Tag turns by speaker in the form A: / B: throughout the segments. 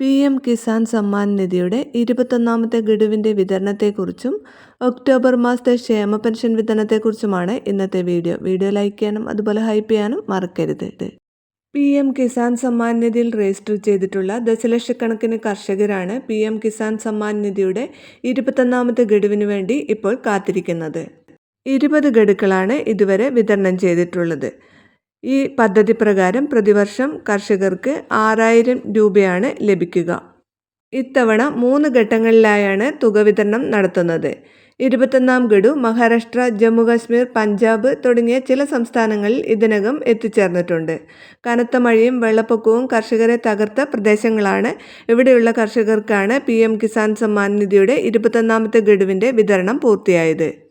A: P M Kisan Samman നിധിയുടെ ഇരുപത്തൊന്നാമത്തെ ഗഡുവിന്റെ വിതരണത്തെക്കുറിച്ചും October മാസത്തെ ക്ഷേമ പെൻഷൻ വിതരണത്തെക്കുറിച്ചുമാണ് ഇന്നത്തെ വീഡിയോ. വീഡിയോ ലൈക്ക് ചെയ്യാനും അതുപോലെ ഹൈപ്പ് ചെയ്യാനും മറക്കരുത്. പി എം കിസാൻ സമ്മാൻ നിധിയിൽ രജിസ്റ്റർ ചെയ്തിട്ടുള്ള ദശലക്ഷക്കണക്കിന് കർഷകരാണ് പി എം കിസാൻ സമ്മാൻ നിധിയുടെ ഇരുപത്തൊന്നാമത്തെ ഗഡുവിന് വേണ്ടി ഇപ്പോൾ കാത്തിരിക്കുന്നത്. ഇരുപത് ഗഡുക്കളാണ് ഇതുവരെ വിതരണം ചെയ്തിട്ടുള്ളത്. ഈ പദ്ധതി പ്രകാരം പ്രതിവർഷം കർഷകർക്ക് ആറായിരം രൂപയാണ് ലഭിക്കുക. ഇത്തവണ മൂന്ന് ഘട്ടങ്ങളിലായാണ് തുക വിതരണം നടത്തുന്നത്. ഇരുപത്തൊന്നാം ഗഡു മഹാരാഷ്ട്ര ജമ്മു കാശ്മീർ പഞ്ചാബ് തുടങ്ങിയ ചില സംസ്ഥാനങ്ങളിൽ ഇതിനകം എത്തിച്ചേർന്നിട്ടുണ്ട്. കനത്ത മഴയും വെള്ളപ്പൊക്കവും കർഷകരെ തകർത്ത പ്രദേശങ്ങളാണ് ഇവിടെയുള്ള കർഷകർക്കാണ് പി കിസാൻ സമ്മാൻ നിധിയുടെ ഇരുപത്തൊന്നാമത്തെ ഗഡുവിന്റെ വിതരണം പൂർത്തിയായത്.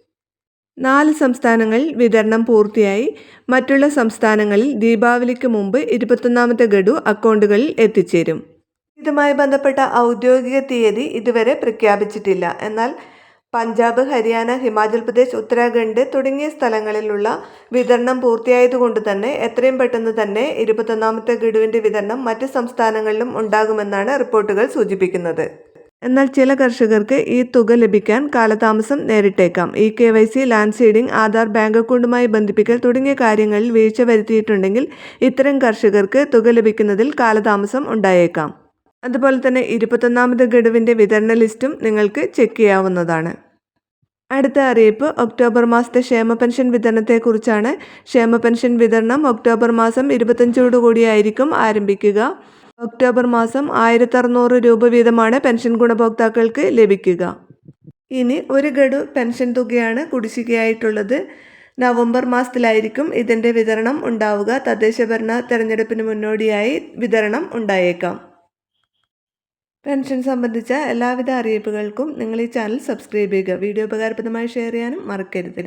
A: നാല് സംസ്ഥാനങ്ങളിൽ വിതരണം പൂർത്തിയായി. മറ്റുള്ള സംസ്ഥാനങ്ങളിൽ ദീപാവലിക്ക് മുമ്പ് ഇരുപത്തൊന്നാമത്തെ ഗഡു അക്കൗണ്ടുകളിൽ എത്തിച്ചേരും. ഇതുമായി ബന്ധപ്പെട്ട ഔദ്യോഗിക തീയതി ഇതുവരെ പ്രഖ്യാപിച്ചിട്ടില്ല. എന്നാൽ പഞ്ചാബ് ഹരിയാന ഹിമാചൽ പ്രദേശ് ഉത്തരാഖണ്ഡ് തുടങ്ങിയ സ്ഥലങ്ങളിലുള്ള വിതരണം പൂർത്തിയായതുകൊണ്ട് തന്നെ എത്രയും പെട്ടെന്ന് തന്നെ ഇരുപത്തൊന്നാമത്തെ ഗഡുവിന്റെ വിതരണം മറ്റ് സംസ്ഥാനങ്ങളിലും ഉണ്ടാകുമെന്നാണ് റിപ്പോർട്ടുകൾ സൂചിപ്പിക്കുന്നത്. എന്നാൽ ചില കർഷകർക്ക് ഈ തുക ലഭിക്കാൻ കാലതാമസം നേരിട്ടേക്കാം. E K Y C land seeding Aadhaar bank അക്കൗണ്ടുമായി ബന്ധിപ്പിക്കൽ തുടങ്ങിയ കാര്യങ്ങളിൽ വീഴ്ച വരുത്തിയിട്ടുണ്ടെങ്കിൽ ഇത്തരം കർഷകർക്ക് തുക ലഭിക്കുന്നതിൽ കാലതാമസം ഉണ്ടായേക്കാം. അതുപോലെ തന്നെ ഇരുപത്തൊന്നാമത് ഗഡുവിന്റെ വിതരണ ലിസ്റ്റും നിങ്ങൾക്ക് ചെക്ക് ചെയ്യാവുന്നതാണ്. അടുത്ത അറിയിപ്പ് ഒക്ടോബർ മാസത്തെ ക്ഷേമ പെൻഷൻ വിതരണത്തെക്കുറിച്ചാണ്. ക്ഷേമ പെൻഷൻ വിതരണം ഒക്ടോബർ മാസം ഇരുപത്തഞ്ചോടുകൂടിയായിരിക്കും ആരംഭിക്കുക. ഒക്ടോബർ മാസം ആയിരത്തി അറുന്നൂറ് രൂപ വീതമാണ് പെൻഷൻ ഗുണഭോക്താക്കൾക്ക് ലഭിക്കുക. ഇനി ഒരു ഗഡു പെൻഷൻ തുകയാണ് കുടിശ്ശികയായിട്ടുള്ളത്. നവംബർ മാസത്തിലായിരിക്കും ഇതിന്റെ വിതരണം ഉണ്ടാവുക. തദ്ദേശ ഭരണ തെരഞ്ഞെടുപ്പിന് മുന്നോടിയായി വിതരണം ഉണ്ടായേക്കാം. പെൻഷൻ സംബന്ധിച്ച എല്ലാവിധ അറിയിപ്പുകൾക്കും നിങ്ങൾ ഈ ചാനൽ സബ്സ്ക്രൈബ് ചെയ്യുക. വീഡിയോ ഉപകാരപ്രദമായി ഷെയർ ചെയ്യാനും മറക്കരുത്.